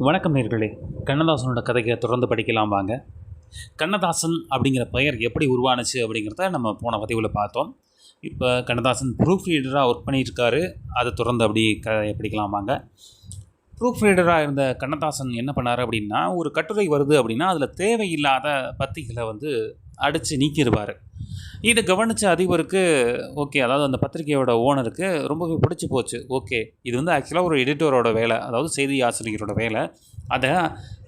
வணக்கம் நேர்களே. கண்ணதாசனோட கதையை தொடர்ந்து படிக்கலாம் வாங்க. கண்ணதாசன் அப்படிங்கிற பெயர் எப்படி உருவானுச்சு அப்படிங்கிறத நம்ம போன பதிவில் பார்த்தோம். இப்போ கண்ணதாசன் ப்ரூஃப் ரீடராக ஒர்க் பண்ணியிருக்காரு. அதை தொடர்ந்து அப்படி கதையை படிக்கலாம் வாங்க. ப்ரூஃப் ரீடராக இருந்த கண்ணதாசன் என்ன பண்ணார் அப்படின்னா ஒரு கட்டுரை வருது அப்படின்னா அதில் தேவையில்லாத பத்திகளை வந்து அடித்து நீக்கிடுவார் இதை கவனித்த அதிபருக்கு ஓகே அதாவது அந்த பத்திரிகையோட ஓனருக்கு ரொம்பவே பிடிச்சி போச்சு. ஓகே இது வந்து ஆக்சுவலாக ஒரு எடிட்டரோட வேலை அதாவது செய்தி ஆசிரியரோட வேலை. அதை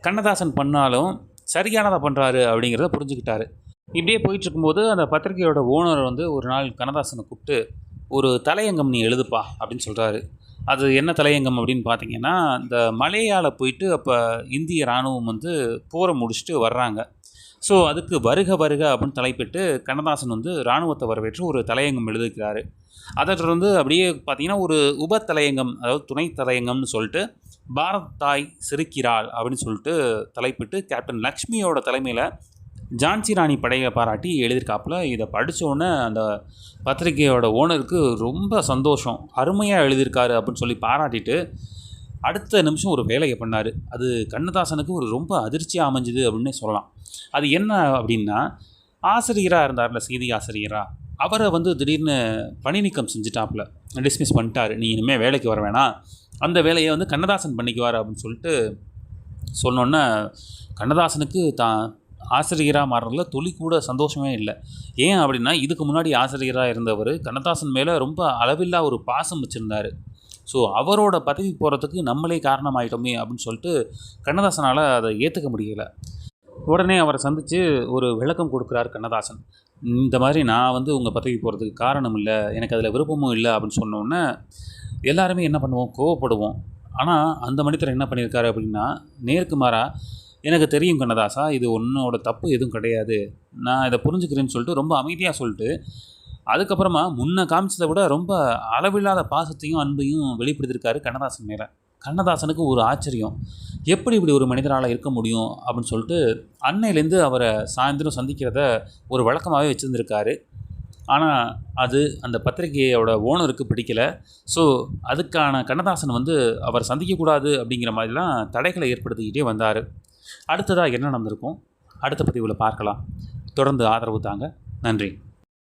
கண்ணதாசன் பண்ணாலும் சரியானதை பண்ணுறாரு அப்படிங்கிறத புரிஞ்சுக்கிட்டாரு. இப்படியே போயிட்டு இருக்கும்போது அந்த பத்திரிகையோட ஓனர் வந்து ஒரு நாள் கண்ணதாசனை கூப்பிட்டு ஒரு தலையங்கம் நீ எழுதுப்பா அப்படின்னு சொல்கிறாரு அது என்ன தலையங்கம் அப்படின்னு பார்த்தீங்கன்னா இந்த மலையால் போயிட்டு அப்போ இந்திய இராணுவம் வந்து போரை முடிச்சுட்டு வர்றாங்க. ஸோ அதுக்கு வருக வருக அப்படின்னு தலைப்பிட்டு கண்ணதாசன் வந்து இராணுவத்தை வரவேற்று ஒரு தலையங்கம் எழுதிக்கிறாரு அதை தொடர்ந்து அப்படியே பார்த்தீங்கன்னா ஒரு உப தலையங்கம் அதாவது துணை தலையங்கம்னு சொல்லிட்டு பாரத் தாய் சிரிக்கிறாள் அப்படின்னு சொல்லிட்டு தலைப்பிட்டு கேப்டன் லக்ஷ்மியோட தலைமையில் ஜான்சி ராணி படையை பாராட்டி எழுதியிருக்காப்புல. இதை படித்தோடனே உடனே அந்த பத்திரிகையோட ஓனருக்கு ரொம்ப சந்தோஷம். அருமையாக எழுதியிருக்காரு அப்படின்னு சொல்லி பாராட்டிட்டு அடுத்த நிமிஷம் ஒரு வேலையை பண்ணார். அது கண்ணதாசனுக்கு ஒரு ரொம்ப அதிர்ச்சியாக அமைஞ்சுது அப்படின்னே சொல்லலாம். அது என்ன அப்படின்னா ஆசிரியராக இருந்தார்ல செய்தி ஆசிரியராக அவரை வந்து திடீர்னு பணி நீக்கம் செஞ்சுட்டாப்புல. டிஸ்மிஸ் பண்ணிட்டாரு. நீ இனிமேல் வேலைக்கு வர வேணாம். அந்த வேலையை வந்து கண்ணதாசன் பண்ணிக்குவார் அப்படின்னு சொல்லிட்டு சொன்னோன்னே கண்ணதாசனுக்கு தான் ஆசிரியராக மாறுறதுல துளி கூட சந்தோஷமே இல்லை. ஏன் அப்படின்னா இதுக்கு முன்னாடி ஆசிரியராக இருந்தவர் கண்ணதாசன் மேலே ரொம்ப அளவில்லா ஒரு பாசம் வச்சுருந்தார். ஸோ அவரோட பதவி போகிறதுக்கு நம்மளே காரணமாயிட்டோமே அப்படின்னு சொல்லிட்டு கண்ணதாசனால் அதை ஏற்றுக்க முடியலை. உடனே அவரை சந்தித்து ஒரு விளக்கம் கொடுக்குறாரு கண்ணதாசன். இந்த மாதிரி நான் வந்து உங்கள் பதவி போகிறதுக்கு காரணம் இல்லை எனக்கு அதில் விருப்பமும் இல்லை அப்படின்னு சொன்னோன்னே எல்லாருமே என்ன பண்ணுவோம்? கோவப்படுவோம். ஆனால் அந்த மனிதர் என்ன பண்ணியிருக்காரு அப்படின்னா நேருக்கு மாறாக எனக்கு தெரியும் கண்ணதாசா இது உன்னோட தப்பு எதுவும் கிடையாது. நான் இதை புரிஞ்சுக்கிறேன்னு சொல்லிட்டு ரொம்ப அமைதியாக சொல்லிட்டு அதுக்கப்புறமா முன்ன காமிச்சதை விட ரொம்ப அளவில்லாத பாசத்தையும் அன்பையும் வெளிப்படுத்தியிருக்காரு கண்ணதாசன் மேலே. கண்ணதாசனுக்கு ஒரு ஆச்சரியம். எப்படி இப்படி ஒரு மனிதரால் இருக்க முடியும் அப்படின்னு சொல்லிட்டு அன்னையிலேருந்து அவரை சாயந்தரம் சந்திக்கிறத ஒரு வழக்கமாகவே வச்சுருந்துருக்காரு. ஆனால் அது அந்த பத்திரிகையோட ஓனருக்கு பிடிக்கல. ஸோ அதுக்கான கண்ணதாசன் வந்து அவர் சந்திக்கக்கூடாது அப்படிங்கிற மாதிரிலாம் தடைகளை ஏற்படுத்திக்கிட்டே வந்தார். அடுத்ததாக என்ன நடந்திருக்கும்? அடுத்த பதிவில் பார்க்கலாம். தொடர்ந்து ஆதரவு தாங்க. நன்றி.